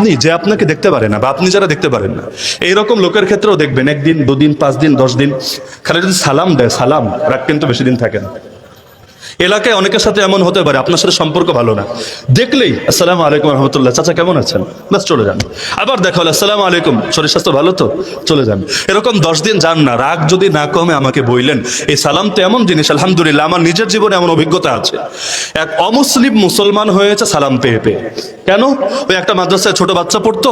আপনি যে আপনাকে দেখতে পারে না বা আপনি যারা দেখতে পারেন না, এইরকম লোকের ক্ষেত্রেও দেখবেন, একদিন, দুদিন, পাঁচ দিন, দশ দিন, খালি যদি সালাম দেয়, সালাম রাগ কিন্তু বেশি দিন থাকে না। এলাকায় অনেকের সাথে এমন হতে পারে, আপনার সাথে সম্পর্ক ভালো না। দেখলেই, আসসালামু আলাইকুম রহমতুল্লাহ। চাচা, কেমন আছেন? বাস, চলে যান। আবার দেখা হলো, আসসালামু আলাইকুম। শরীর স্বাস্থ্য ভালো তো? চলে যান। এরকম দশ দিন যান না, রাগ যদি না কমে আমাকে বইলেন, এই সালাম তো এমন জিনিস, আলহামদুলিল্লাহ, আমার নিজের জীবনে এমন অভিজ্ঞতা আছে। এক অমুসলিম মুসলমান হয়েছে, সালাম পেয়ে পেয়ে। কেন? ওই একটা মাদ্রাসায় ছোট বাচ্চা পড়তো।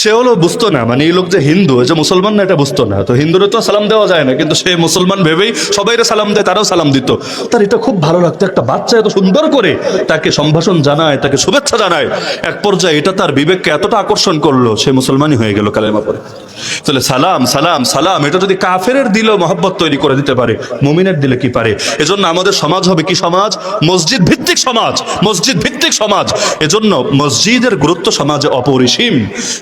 সে হলো বুঝতো না মানে এই লোক যে হিন্দু যে মুসলমান না, এটা বুঝতো না। তো হিন্দুরে তো সালাম দেওয়া যায় না, কিন্তু সে মুসলমান ভেবেই সবাইরে সালাম দেয়, তারাও সালাম দিত। তার এটা খুব ভালো লাগতো। একটা বাচ্চা এত সুন্দর করে তাকে সম্ভাষণ জানায়, তাকে শুভেচ্ছা জানায়। এক পর্যায়ে এটা তার বিবেককে এতটা আকর্ষণ করল, সে মুসলমানই হয়ে গেল কালেমা পরে তাহলে সালাম সালাম সালাম, এটা যদি কাফেরের দিলেও মহব্বত তৈরি করে দিতে পারে, মুমিনের দিলে কি পারে? এজন্য আমাদের সমাজ হবে কি সমাজ? মসজিদ ভিত্তিক সমাজ মসজিদ ভিত্তিক সমাজ। এজন্য মসজিদের গুরুত্ব সমাজে অপরিসীম।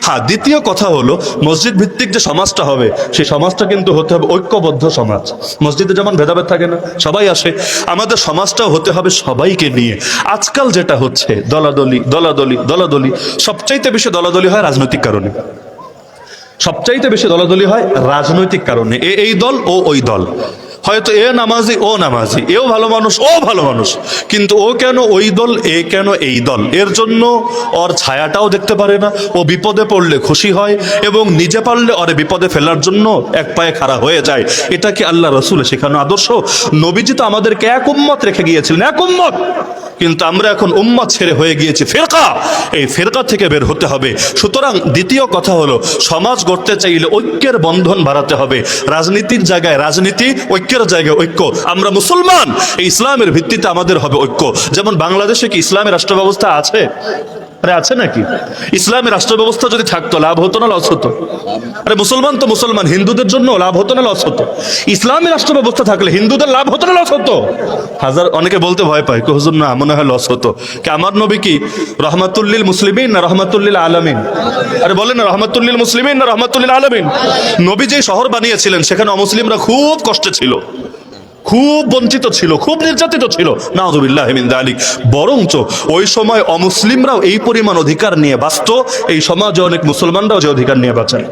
হ্যাঁ দ্বিতীয় কথা হলো মসজিদ ভিত্তিক যে সমাজটা হবে, সেই সমাজটা কিন্তু হতে হবে ঐক্যবদ্ধ সমাজ। মসজিদে যেমন ভেদাভেদ থাকে না, সবাই আসে। আমাদের সমাজটাও হতে হবে সবাইকে নিয়ে। আজকাল যেটা হচ্ছে, দলাদলি দলাদলি দলাদলি, সবচাইতে বেশি দলাদলি হয় রাজনৈতিক কারণে। সবচাইতে বেশি দলাদলি হয় রাজনৈতিক কারণে। এই দল ও ওই দল। হয়তো এ নামাজি, ও নামাজি। এও ভালো মানুষ, ও ভালো মানুষ। কিন্তু ও কেন ওই দল, এ কেন এই দল? এর জন্য ওর ছায়াটাও দেখতে পারে না। ও বিপদে পড়লে খুশি হয় এবং নিজে পারলে ওরে বিপদে ফেলার জন্য এক পায়ে খাড়া হয়ে যায়। এটা কি আল্লাহ রসুল শেখানো আদর্শ? নবীজি তো আমাদেরকে এক উম্মত রেখে গিয়েছিলেন, এক উম্মত। কিন্তু আমরা এখন উম্মত ছেড়ে হয়ে গিয়েছি, ফেরকা। এই ফেরকা থেকে বের হতে হবে। সুতরাং দ্বিতীয় কথা হলো, সমাজ গড়তে চাইলে ঐক্যের বন্ধন বাড়াতে হবে। রাজনীতির জায়গায় রাজনীতি, ঐক্যের জায়গায় ঐক্য। আমরা মুসলমান, এই ইসলামের ভিত্তিতে আমাদের হবে ঐক্য। যেমন বাংলাদেশে কি ইসলামের রাষ্ট্র ব্যবস্থা আছে? আরে আছে নাকি? ইসলামের রাষ্ট্র ব্যবস্থা যদি থাকতো, লাভ হতো না লস হতো? আরে মুসলমান তো মুসলমান, হিন্দুদের জন্য লাভ হতো না লস হতো? ইসলামের রাষ্ট্র ব্যবস্থা থাকলে হিন্দুদের লাভ হতো না লস হতো? হাজার, অনেকে বলতে ভয় পায় কি, হুজুর, না, মনে হয় লস হতো। কি, আমার নবী কি, রহমাতুল্লিল মুসলিমিন না রহমাতুল্লিল আলামিন? আরে বলেন না, রহমাতুল্লিল মুসলিমিন না রহমাতুল্লিল আলামিন? নবী যে শহর বানিয়েছিলেন, সেখানে অমুসলিমরা খুব কষ্টে ছিল। খুব বঞ্চিত ছিল, খুব নির্যাতিত ছিল। নাউজুবিল্লাহ মিন বরঞ্চ ওই সময় অমুসলিমরাও এই পরিমাণ অধিকার নিয়ে বাঁচত, এই সমাজে অনেক মুসলমানরাও যে অধিকার নিয়ে বাঁচেন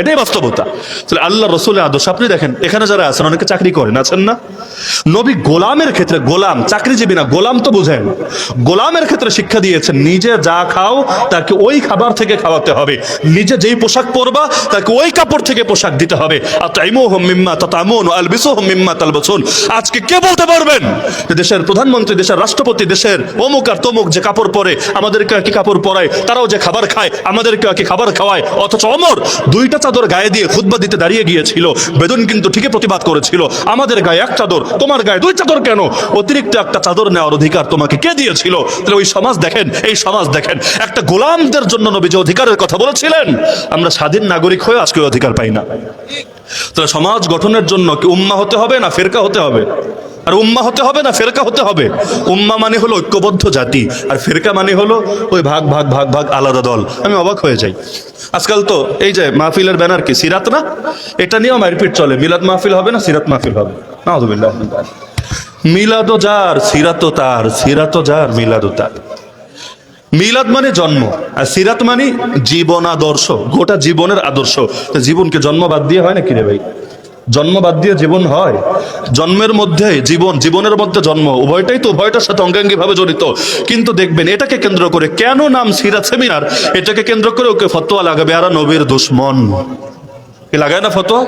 এটাই বাস্তবতা। তাহলে আল্লাহ রসুলের আদর্শ, আপনি দেখেন, এখানে যারা আছেন, অনেকে চাকরি করেন, আছেন না? নবী গোলামের ক্ষেত্রে, গোলাম, চাকরিজীবী না, গোলাম তো বুঝেন। গোলামের ক্ষেত্রে শিক্ষা দিয়েছেন, নিজে যা খাও, তাকে ওই খাবার থেকে খাওয়াতে হবে। নিজে যেই পোশাক পরবা, তাকে ওই কাপড় থেকে পোশাক দিতে হবে। আতাইমু হোম মিম্মা তাতামুন আলবিসু হোম মিম্মা তালবাসুন। আজকে কে বলতে পারবেন? দেশের প্রধানমন্ত্রী, দেশের রাষ্ট্রপতি, দেশের অমুক আর তমুক যে কাপড় পরে, আমাদেরকে কি কাপড় পরায়, তারাও যে খাবার খায়, আমাদেরকে কি খাবার খাওয়ায়, অথচ অমর, দুইটা চাদর গায়ে দিয়ে খুতবা দিতে দাঁড়িয়ে গিয়েছিল। বেদন কিন্তু ঠিকই প্রতিবাদ করেছিল। আমাদের গায়ে এক চাদর, তোমার গায়ে দুই চাদর কেন? অতিরিক্ত একটা চাদর নেওয়ার অধিকার তোমাকে কে দিয়েছিল? তাহলে ওই সমাজ দেখেন, এই সমাজ দেখেন। একটা গোলামদের জন্য নবী যে অধিকারের কথা বলেছিলেন। আমরা স্বাধীন নাগরিক হয়ে আজকে অধিকার পাই না। তাহলে সমাজ গঠনের জন্য কি উম্মা হতে হবে না ফেরকা হতে হবে? আর উম্মা হতে হবে না, ফেরকা হতে হবে। উম্মা মানে হলো ঐক্যবদ্ধ জাতি, আর ফেরকা মানে হলো ওই ভাগ ভাগ ভাগ ভাগ আলাদা দল। আমি অবাক হয়ে যাই। আজকাল তো এই যে মাহফিলের ব্যানার কি, সিরাত না? এটা নিয়েও মারপিট চলে। মিলাদ মাহফিল হবে না, সিরাত মাহফিল হবে? নাউজুবিল্লাহ। মিলাদ যার সিরাতও তার সিরাতও যার মিলাদও তার। মিলাদ মানে জন্ম, আর সিরাত মানে জীবন আদর্শ গোটা জীবনের আদর্শ। জীবনকে জন্ম বাদ দিয়ে হয় না কিরে ভাই? জন্ম বাদ দিয়ে জীবন হয়। জন্মের মধ্যে জীবন, জীবনের মধ্যে জন্ম, উভয়টাই তো উভয়টার সাথে অঙ্গাঙ্গি ভাবে জড়িত। কিন্তু দেখবেন এটাকে কেন্দ্র করে কেন নাম সিরাজ সেমিনার? এটাকে কেন্দ্র করে ওকে ফতোয়া লাগাবে, আর নবীর দুশ্মন। লাগায় না ফতোয়া?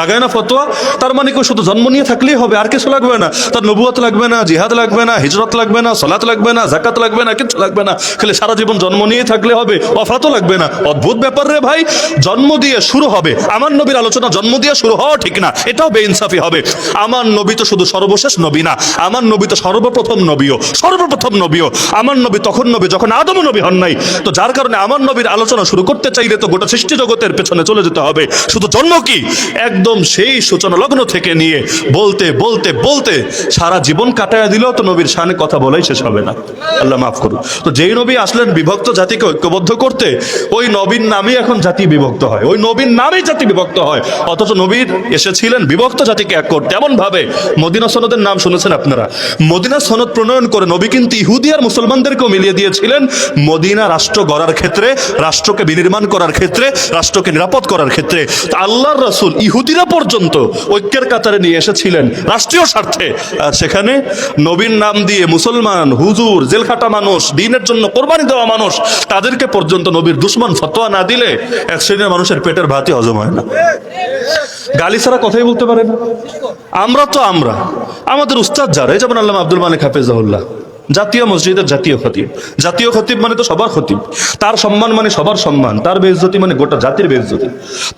লাগায় না ফতোয়া? তার মানে কেউ শুধু জন্ম নিয়ে থাকলেই হবে, আর কিছু লাগবে না। তার নবুয়ত লাগবে না, জিহাদ লাগবে না, হিজরত লাগবে না সলাত লাগবে না জাকাত লাগবে না কিছু লাগবে না। খালি সারা জীবন জন্ম নিয়ে থাকলে হবে, অফাতও লাগবে না। অদ্ভুত ব্যাপার রে ভাই, জন্ম দিয়ে শুরু হবে। আমার নবীর আলোচনা জন্ম দিয়ে শুরু হওয়া ঠিক না, এটাও বেইনসাফি হবে। আমার নবী তো শুধু সর্বশেষ নবী না, আমার নবী তো সর্বপ্রথম নবীও সর্বপ্রথম নবীও। আমার নবী তখন নবী, যখন আদম নবী হন নাই। তো যার কারণে আমার নবীর আলোচনা শুরু করতে চাইলে তো গোটা সৃষ্টি জগতের পেছনে চলে যেতে হবে। শুধু জন্ম কি? একদম সেই সূচনা লগ্ন থেকে নিয়ে বলতে বলতে বলতে সারা জীবন কাটায় দিলেও তো নবীর শানে কথা বলাই শেষ হবে না। আল্লাহ মাফ করুন। তো যেই নবী আসলেন বিভক্ত জাতিকে ঐক্যবদ্ধ করতে, ওই নবীর নামই এখন জাতি বিভক্ত হয়। ওই নবীর নামেই জাতি বিভক্ত হয়। অথচ নবীর এসেছিলেন বিভক্ত জাতিকে এক করতে এমন ভাবে মদিনা সনদের নাম শুনেছেন আপনারা। মদিনা সনদ প্রণয়ন করে নবী কিন্তু ইহুদি আর মুসলমানদেরকেও মিলিয়ে দিয়েছিলেন মদিনা রাষ্ট্র গড়ার ক্ষেত্রে, রাষ্ট্রকে বিনির্মাণ করার ক্ষেত্রে, রাষ্ট্রকে নিরাপদ করার ক্ষেত্রে। আল্লাহর রাসূল, ইহুদিরা পর্যন্ত ঐক্যের কাতারে নিয়ে এসেছিলেন রাষ্ট্রীয় স্বার্থে। আর সেখানে নবীর নাম দিয়ে মুসলমান, হুজুর, জেলখাটা মানুষ, দিনের জন্য কোরবানি দেওয়া মানুষ, তাদেরকে পর্যন্ত নবীর দুশ্মন ফতোয়া না দিলে এক শ্রেণির মানুষের পেটের ভাতই হজম হয় না। গালি ছাড়া কথাই বলতে পারে না। আমরা তো আমরা। আমাদের উস্তাদ যারা, এই যেমন আল্লাহ আব্দুল মালিক হাফিজাহুল্লাহ। জাতীয় মসজিদের জাতীয় খতিব। জাতীয় খতিব মানে তো সবার খতিব। তার সম্মান মানে সবার সম্মান, তার বেইজ্জতি মানে গোটা জাতির বেইজ্জতি।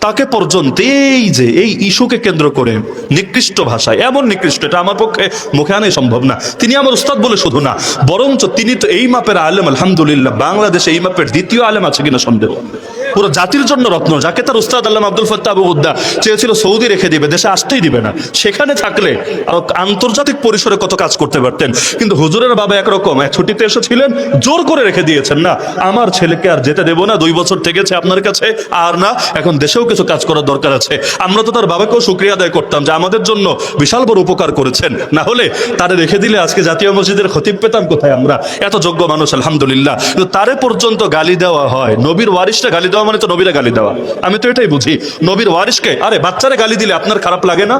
তাকে পর্যন্ত এই যে, এই ইস্যুকে কেন্দ্র করে নিকৃষ্ট ভাষায়, এমন নিকৃষ্ট, এটা আমার পক্ষে মুখে আনাই সম্ভব না। তিনি আমার উস্তাদ বলে শুধু না, বরঞ্চ তিনি তো এই মাপের আলেম, আলহামদুলিল্লাহ, বাংলাদেশে এই মাপের দ্বিতীয় আলেম আছে কিনা সন্দেহ। পুরো জাতির জন্য রত্ন। যাকে তার উস্তাদ আল্লাহ আব্দুল ফত্তা আবু উদ্দা চেয়েছিল সৌদি রেখে দিবে, দেশে আসতেই দিবে না। সেখানে থাকলে আন্তর্জাতিক পরিসরে কত কাজ করতে পারতেন। কিন্তু হুজুরের বাবা একরকম, এক ছুটিতে এসেছিলেন, জোর করে রেখে দিয়েছেন না। আমার ছেলেকে আর যেতে দেবো না, দুই বছর থেকেছে আপনার কাছে, আর না, এখন দেশেও কিছু কাজ করার দরকার আছে। আমরা তো তার বাবাকেও শুক্রিয়া আদায় করতাম যে আমাদের জন্য বিশাল বড় উপকার করেছেন। না হলে তারে রেখে দিলে আজকে জাতীয় মসজিদের খতিব পেতাম কোথায় আমরা? এত যোগ্য মানুষ, আলহামদুলিল্লাহ। তারে পর্যন্ত গালি দেওয়া হয়। নবীর ওয়ারিসটা গালি দেওয়া মানে তো নবীরা গালি দেওয়া। আমি তো এটাই বুঝি। নবীর ওয়ারিসকে আরে বাচ্চারা গালি দিলে আপনার খারাপ লাগে না?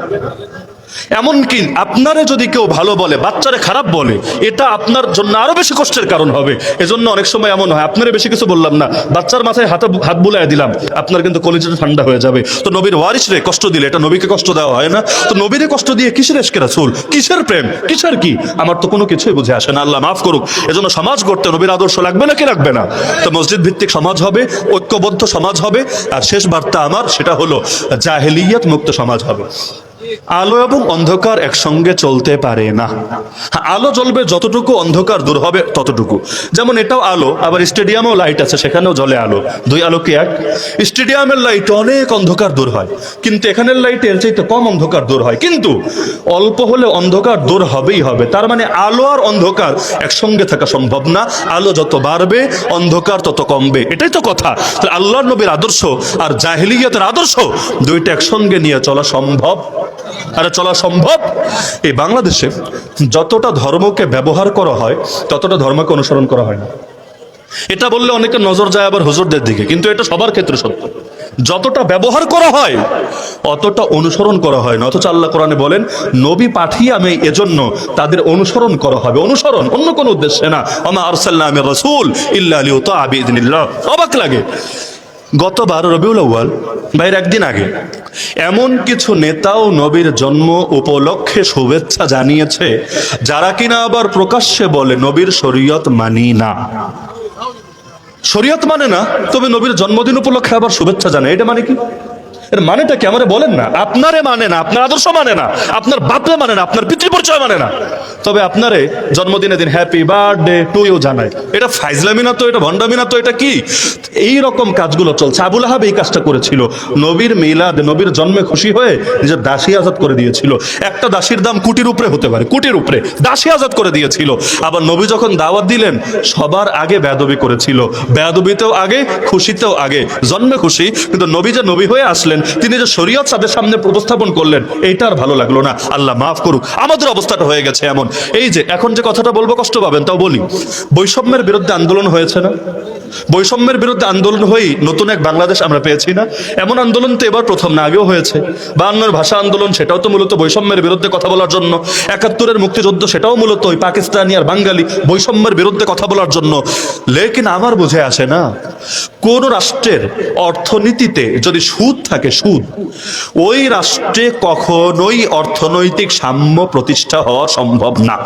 এমনকি আপনারে যদি কেউ ভালো বলে, বাচ্চারে খারাপ বলে, এটা আপনার জন্য আরও বেশি কষ্টের কারণ হবে। এজন্য অনেক সময় এমন হয়, আপনারে বেশি কিছু বললাম না, বাচ্চার মাথায় হাতে হাত বুলাই দিলাম, আপনার কিন্তু কলেজটা ঠান্ডা হয়ে যাবে। তো নবীর ওয়ারিস রে কষ্ট দিলে, এটা নবীকে কষ্ট দেওয়া হয় না। তো নবীরে কষ্ট দিয়ে কিসের এসকে রাসূল? কিসের প্রেম? কিসের কি? আমার তো কোনো কিছুই বুঝে আসে না, আল্লাহ মাফ করুক। এজন্য সমাজ গড়তে নবীর আদর্শ লাগবে না নাকি লাগবে না? তো মসজিদ ভিত্তিক সমাজ হবে, ঐক্যবদ্ধ সমাজ হবে, আর শেষ বার্তা আমার, সেটা হলো, জাহেলিয়াত মুক্ত সমাজ হবে। আলো এবং অন্ধকার একসঙ্গে চলতে পারে না। আলো জ্বলবে যতটুকু অন্ধকার দূর হবে ততটুকু। যেমন এটাও আলো, আবার স্টেডিয়ামেও লাইট আছে, সেখানেও জ্বলে আলো। দুই আলো কি এক। স্টেডিয়ামের লাইট অনেক অন্ধকার দূর হয়, কিন্তু এখানের লাইটের চাইতে কম অন্ধকার দূর হয়। কিন্তু অল্প হলে অন্ধকার দূর হবেই হবে। তার মানে আলো আর অন্ধকার একসঙ্গে থাকা সম্ভব না। আলো যত বাড়বে, অন্ধকার তত কমবে। এটাই তো কথা। আল্লাহর নবীর আদর্শ আর জাহেলিয়াতের আদর্শ দুইটা একসঙ্গে নিয়ে চলা সম্ভব। আরে চলা সম্ভব? এই বাংলাদেশে যতটা ধর্মকে ব্যবহার করা হয়, ততটা ধর্মকে অনুসরণ করা হয় না। এটা বললে অনেকে নজর যায় আবার হুজুরদের দিকে, কিন্তু এটা সবার ক্ষেত্রে সত্য। যতটা ব্যবহার করা হয়, অতটা অনুসরণ করা হয় না। অথচ আল্লাহ কোরআনে বলেন, নবী পাঠিয়ে আমি এজন্য তাদের অনুসরণ করা হবে। অনুসরণ অন্য কোনো উদ্দেশ্যে না। আমা আরসাল্লাহ রসুল ইল্লা লিউতা আবিদিনিল্লাহ অবাক লাগে। গতবার রবিউল আউ্য়াল ভাইয়ের একদিন আগে, এমন কিছু নেতাও নবীর জন্ম উপলক্ষে শুভেচ্ছা জানিয়েছে, যারা কিনা আবার প্রকাশ্যে বলে নবীর শরীয়ত মানি না। শরীয়ত মানে না, তবে নবীর জন্মদিন উপলক্ষে আবার শুভেচ্ছা জানে এটা মানে কি? এর মানেটা কি আমারে বলেন না? আপনারে মানে না, আপনার আদর্শ মানে না, আপনার বাপরে মানে না, আপনার পিতৃ পরিচয় মানে না। তবে আপনারে জন্মদিনের দিন হ্যাপি বার্থডে টু ইউ জানায় এটা ফাইজলামি না তো, এটা ভণ্ডামি না তো, এটা কি? এই রকম কাজগুলো চলছে। আবুল আহাব এই কাজটা করেছিল। নবীর মিলাদ, নবীর জন্মে খুশি হয়ে নিজের দাসী আজাদ করে দিয়েছিল। একটা দাসীর দাম কোটির উপরে হতে পারে, কোটির উপরে। দাসী আজাদ করে দিয়েছিল। আবার নবী যখন দাওয়াত দিলেন, সবার আগে বেয়াদবি করেছিল। বেয়াদবিতেও আগে, খুশিতেও আগে। জন্মে খুশি, কিন্তু নবী যে নবী হয়ে আসলেন তিনি যে শরীয়ত তাদের সামনে উপস্থাপন করলেন, এইটা আর ভালো লাগল না। আল্লাহ মাফ করুক, আমাদের অবস্থাটা হয়ে গেছে এমন। এই যে, এখন যে কথাটা বলব, কষ্ট পাবেন, তাও বলি। বৈষম্যের বিরুদ্ধে আন্দোলন হয়েছে না? বৈষম্যের বিরুদ্ধে আন্দোলন হয়েই নতুন এক বাংলাদেশ আমরা পেয়েছি না? এমন আন্দোলন তো এবার প্রথম না, আগেও হয়েছে। বায়ান্নর ভাষা আন্দোলন, সেটাও তো মূলত বৈষম্যের বিরুদ্ধে কথা বলার জন্য। একাত্তরের মুক্তিযুদ্ধ, সেটাও মূলত ওই পাকিস্তানি আর বাঙালি বৈষম্যের বিরুদ্ধে কথা বলার জন্য। লেকিন আমার বুঝে আসে না, কোন রাষ্ট্রের অর্থনীতিতে যদি সুদ থাকে সুদ। ওই রাষ্ট্রে কখনোই অর্থনৈতিক সাম্য প্রতিষ্ঠা হওয়া সম্ভব না।